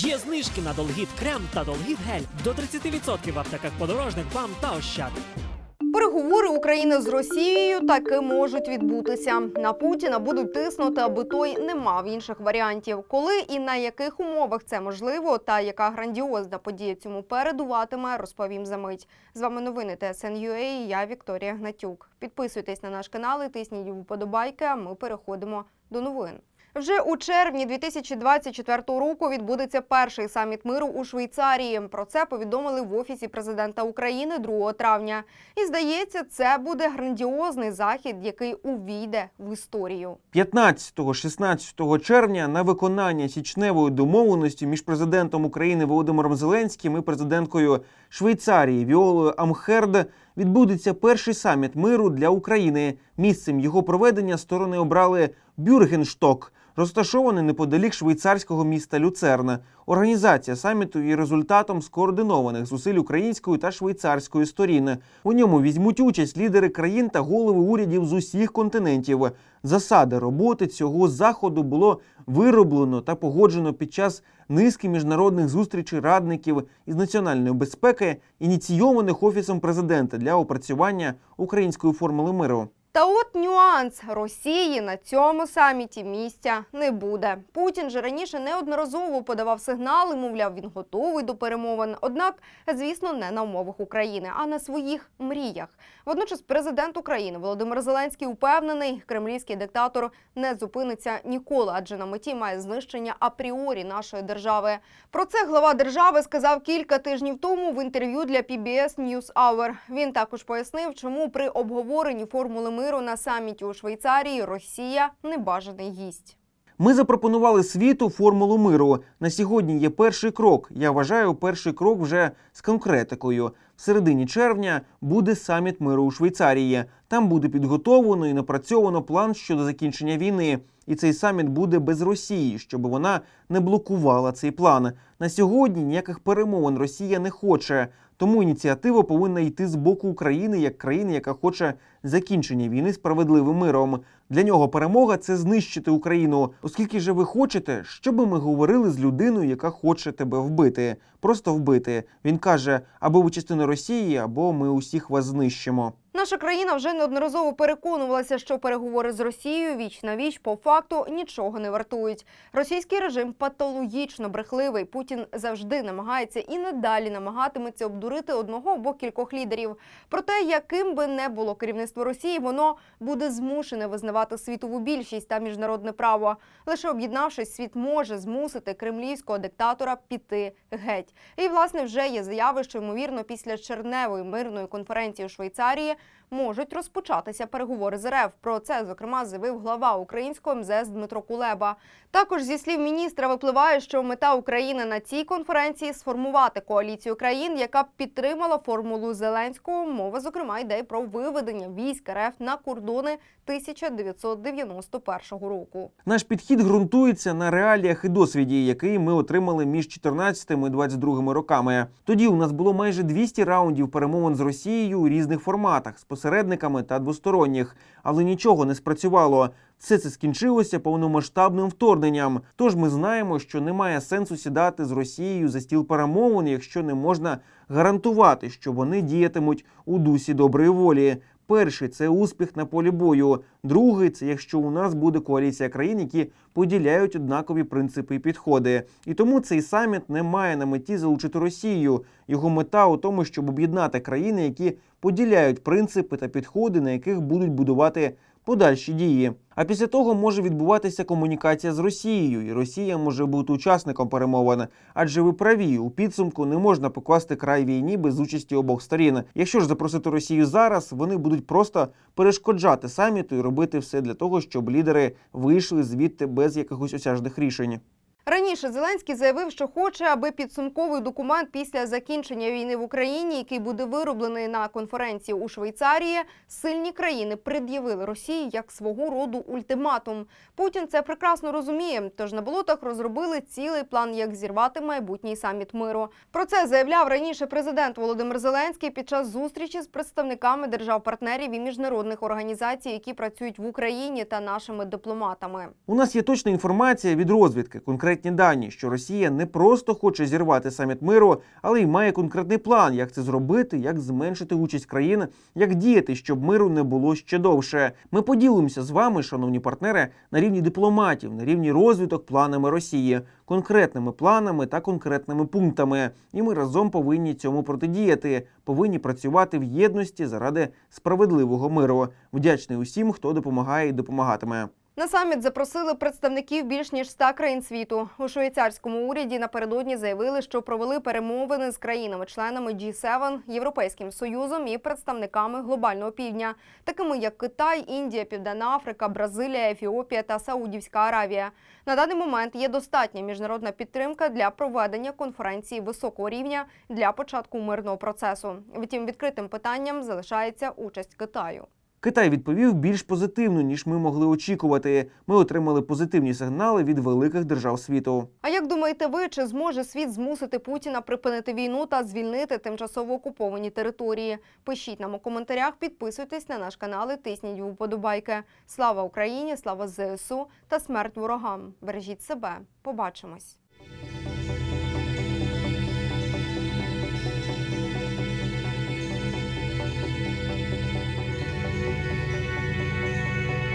Є знижки на Долгіт крем та Долгіт гель до 30% в аптеках подорожник, бам та ощад. Переговори України з Росією таки можуть відбутися. На Путіна будуть тиснути, аби той не мав інших варіантів. Коли і на яких умовах це можливо, та яка грандіозна подія цьому передуватиме, розповім за мить. З вами новини ТСН.UA і я Вікторія Гнатюк. Підписуйтесь на наш канал і тисніть вподобайки. А ми переходимо до новин. Вже у червні 2024 року відбудеться перший саміт миру у Швейцарії. Про це повідомили в офісі президента України 2 травня. І здається, це буде грандіозний захід, який увійде в історію. 15-16 червня на виконання січневої домовленості між президентом України Володимиром Зеленським і президенткою Швейцарії Віолою Амхерд відбудеться перший саміт миру для України. Місцем його проведення сторони обрали Бюргеншток, розташований неподалік швейцарського міста Люцерна. Організація саміту є результатом скоординованих зусиль української та швейцарської сторін. У ньому візьмуть участь лідери країн та голови урядів з усіх континентів. Засади роботи цього заходу було вироблено та погоджено під час низки міжнародних зустрічей радників із національної безпеки, ініційованих офісом президента для опрацювання української формули миру. Та от нюанс Росії на цьому саміті місця не буде. Путін же раніше неодноразово подавав сигнали, мовляв, він готовий до перемовин. Однак, звісно, не на умовах України, а на своїх мріях. Водночас, президент України Володимир Зеленський упевнений, кремлівський диктатор не зупиниться ніколи, адже на меті має знищення апріорі нашої держави. Про це глава держави сказав кілька тижнів тому в інтерв'ю для PBS NewsHour. Він також пояснив, чому при обговоренні формули миру на саміті у Швейцарії Росія небажаний гість. Ми запропонували світу формулу миру. На сьогодні є перший крок. Я вважаю, перший крок вже з конкретикою. В середині червня буде саміт миру у Швейцарії. Там буде підготовлено і напрацьовано план щодо закінчення війни. І цей саміт буде без Росії, щоб вона не блокувала цей план. На сьогодні ніяких перемовин Росія не хоче. Тому ініціатива повинна йти з боку України як країни, яка хоче закінчення війни справедливим миром. Для нього перемога це знищити Україну. Оскільки же ви хочете, щоби ми говорили з людиною, яка хоче тебе вбити, просто вбити. Він каже: або ви частина Росії, або ми усіх вас знищимо. Наша країна вже неодноразово переконувалася, що переговори з Росією віч на віч по факту нічого не вартують. Російський режим патологічно брехливий. Путін завжди намагається і надалі намагатиметься обдурити одного або кількох лідерів. Проте, яким би не було керівництво Росії, воно буде змушене визнавати світову більшість та міжнародне право. Лише об'єднавшись, світ може змусити кремлівського диктатора піти геть. І власне вже є заяви, що ймовірно після черневої мирної конференції у Швейцарії можуть розпочатися переговори з РФ. Про це зокрема заявив глава українського МЗС Дмитро Кулеба. Також зі слів міністра випливає, що мета України на цій конференції сформувати коаліцію країн, яка б підтримала формулу Зеленського. Мова зокрема йде про виведення військ РФ на кордони 1991 року. Наш підхід ґрунтується на реаліях і досвіді, який ми отримали між 14 і 22 роками. Тоді у нас було майже 200 раундів перемовин з Росією у різних форматах з посередниками та двосторонніх, але нічого не спрацювало. Все це скінчилося повномасштабним вторгненням. Тож ми знаємо, що немає сенсу сідати з Росією за стіл перемовин, якщо не можна гарантувати, що вони діятимуть у дусі доброї волі. Перший це успіх на полі бою. Другий це якщо у нас буде коаліція країн, які поділяють однакові принципи і підходи. І тому цей саміт не має на меті залучити Росію. Його мета у тому, щоб об'єднати країни, які поділяють принципи та підходи, на яких будуть будувати подальші дії. А після того може відбуватися комунікація з Росією, і Росія може бути учасником перемовин. Адже ви праві, у підсумку не можна покласти край війні без участі обох сторін. Якщо ж запросити Росію зараз, вони будуть просто перешкоджати саміту і робити все для того, щоб лідери вийшли звідти без якихось осяжних рішень. Раніше Зеленський заявив, що хоче, аби підсумковий документ після закінчення війни в Україні, який буде вироблений на конференції у Швейцарії, сильні країни пред'явили Росії як свого роду ультиматум. Путін це прекрасно розуміє. Тож на болотах розробили цілий план, як зірвати майбутній саміт миру. Про це заявляв раніше президент Володимир Зеленський під час зустрічі з представниками держав-партнерів і міжнародних організацій, які працюють в Україні та нашими дипломатами. У нас є точна інформація від розвідки. Конкретні конкретні дані, що Росія не просто хоче зірвати саміт миру, але й має конкретний план, як це зробити, як зменшити участь країн, як діяти, щоб миру не було ще довше. Ми поділимося з вами, шановні партнери, на рівні дипломатів, на рівні розвиток планами Росії, конкретними планами та конкретними пунктами. І ми разом повинні цьому протидіяти, повинні працювати в єдності заради справедливого миру. Вдячний усім, хто допомагає і допомагатиме. На саміт запросили представників більш ніж 100 країн світу. У швейцарському уряді напередодні заявили, що провели перемовини з країнами-членами G7, Європейським Союзом і представниками глобального півдня, такими як Китай, Індія, Південна Африка, Бразилія, Ефіопія та Саудівська Аравія. На даний момент є достатня міжнародна підтримка для проведення конференції високого рівня для початку мирного процесу. Втім, відкритим питанням залишається участь Китаю. Китай відповів більш позитивно, ніж ми могли очікувати. Ми отримали позитивні сигнали від великих держав світу. А як думаєте ви, чи зможе світ змусити Путіна припинити війну та звільнити тимчасово окуповані території? Пишіть нам у коментарях, підписуйтесь на наш канал і тисніть вподобайки. Слава Україні, слава ЗСУ та смерть ворогам. Бережіть себе. Побачимось.